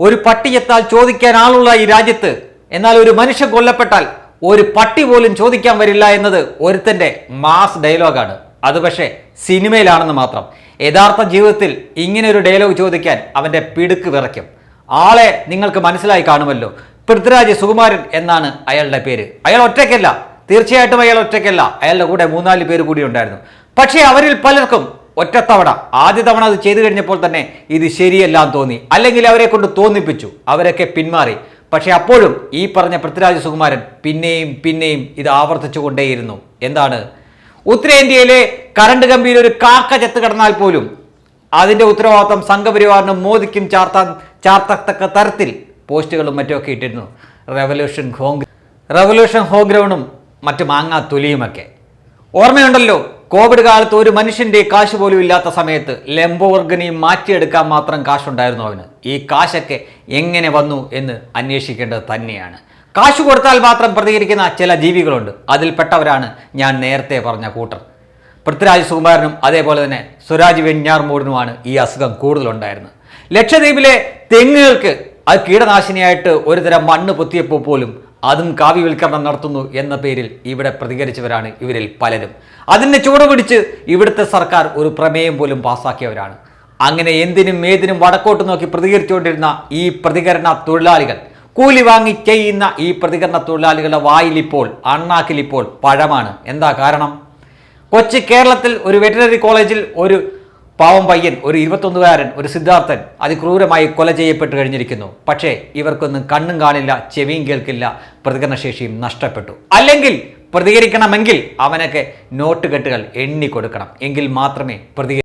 ഒരു പട്ടി എത്താൽ ചോദിക്കാൻ ആളുള്ള ഈ രാജ്യത്ത് എന്നാൽ ഒരു മനുഷ്യൻ കൊല്ലപ്പെട്ടാൽ ഒരു പട്ടി പോലും ചോദിക്കാൻ വരില്ല എന്നത് ഒരുത്തന്റെ മാസ് ഡയലോഗാണ്. അത് പക്ഷേ സിനിമയിലാണെന്ന് മാത്രം. യഥാർത്ഥ ജീവിതത്തിൽ ഇങ്ങനെ ഒരു ഡയലോഗ് ചോദിക്കാൻ അവന്റെ പിടുക്ക് വിറയ്ക്കും. ആളെ നിങ്ങൾക്ക് മനസ്സിലായി കാണുമല്ലോ. പൃഥ്വിരാജ് സുകുമാരൻ എന്നാണ് അയാളുടെ പേര്. അയാൾ ഒറ്റയ്ക്കല്ല. തീർച്ചയായിട്ടും അയാൾ ഒറ്റയ്ക്കല്ല. അയാളുടെ കൂടെ മൂന്നാൽ പേര് കൂടി ഉണ്ടായിരുന്നു. പക്ഷേ അവരിൽ പലർക്കും ഒറ്റത്തവണ ആദ്യ തവണ അത് ചെയ്തു കഴിഞ്ഞപ്പോൾ തന്നെ ഇത് ശരിയല്ല തോന്നി. അല്ലെങ്കിൽ അവരെ കൊണ്ട് തോന്നിപ്പിച്ചു അവരൊക്കെ പിന്മാറി. പക്ഷേ അപ്പോഴും ഈ പറഞ്ഞ പൃഥ്വിരാജ് സുകുമാരൻ പിന്നെയും പിന്നെയും ഇത് ആവർത്തിച്ചു കൊണ്ടേയിരുന്നു. എന്താണ്? ഉത്തരേന്ത്യയിലെ കറണ്ട് കമ്പിയിൽ ഒരു കാക്ക ചെത്ത് കിടന്നാൽ പോലും അതിന്റെ ഉത്തരവാദിത്വം സംഘപരിവാറിനും മോദിക്കും ചാർത്താൻ ചാർത്തക്ക തരത്തിൽ പോസ്റ്റുകളും മറ്റുമൊക്കെ ഇട്ടിരുന്നു. റെവല്യൂഷൻ ഹോം റെവല്യൂഷൻ ഹോഗ്രൗണ്ടും മറ്റു മാങ്ങാ തൊലിയുമൊക്കെ. ഓർമ്മയുണ്ടല്ലോ കോവിഡ് കാലത്ത് ഒരു മനുഷ്യന്റെ കാശ് പോലും ഇല്ലാത്ത സമയത്ത് ലംബോർഗനി മാറ്റിയെടുക്കാൻ മാത്രം കാശുണ്ടായിരുന്നു അവന്. ഈ കാശൊക്കെ എങ്ങനെ വന്നു എന്ന് അന്വേഷിക്കേണ്ടത് തന്നെയാണ്. കാശ് കൊടുത്താൽ മാത്രം പ്രതികരിക്കുന്ന ചില ജീവികളുണ്ട്. അതിൽപ്പെട്ടവരാണ് ഞാൻ നേരത്തെ പറഞ്ഞ കൂട്ടർ. പൃഥ്വിരാജ് സുകുമാരനും അതേപോലെ തന്നെ സ്വരാജ് വെഞ്ഞാർമൂടിനുമാണ് ഈ അസുഖം കൂടുതലുണ്ടായിരുന്നത്. ലക്ഷദ്വീപിലെ തെങ്ങുകൾക്ക് അത് കീടനാശിനിയായിട്ട് ഒരുതരം മണ്ണ് പൊത്തിയപ്പോൾ പോലും അതും കാവ്യവൽക്കരണം നടത്തുന്നു എന്ന പേരിൽ ഇവിടെ പ്രതികരിച്ചവരാണ് ഇവരിൽ പലരും. അതിനെ ചുവട് പിടിച്ച് ഇവിടുത്തെ സർക്കാർ ഒരു പ്രമേയം പോലും പാസ്സാക്കിയവരാണ് അങ്ങനെ എന്തിനും ഏതിനും വടക്കോട്ട് നോക്കി പ്രതികരിച്ചുകൊണ്ടിരുന്ന ഈ പ്രതികരണ തൊഴിലാളികൾ കൂലി വാങ്ങി ചെയ്യുന്ന ഈ പ്രതികരണ തൊഴിലാളികളുടെ വായിലിപ്പോൾ അണ്ണാക്കിലിപ്പോൾ പഴമാണ്. എന്താ കാരണം? കൊച്ചി കേരളത്തിൽ ഒരു വെറ്റിനറി കോളേജിൽ ഒരു പാവം പയ്യൻ ഒരു ഇരുപത്തൊന്നുകാരൻ ഒരു സിദ്ധാർത്ഥൻ അതിക്രൂരമായി കൊല ചെയ്യപ്പെട്ട് കഴിഞ്ഞിരിക്കുന്നു. പക്ഷേ ഇവർക്കൊന്നും കണ്ണും കാണില്ല ചെവിയും കേൾക്കില്ല. പ്രതികരണശേഷിയും നഷ്ടപ്പെട്ടു. അല്ലെങ്കിൽ പ്രതികരിക്കണമെങ്കിൽ അവനൊക്കെ നോട്ട് കെട്ടുകൾ എണ്ണി കൊടുക്കണം എങ്കിൽ മാത്രമേ പ്രതികരി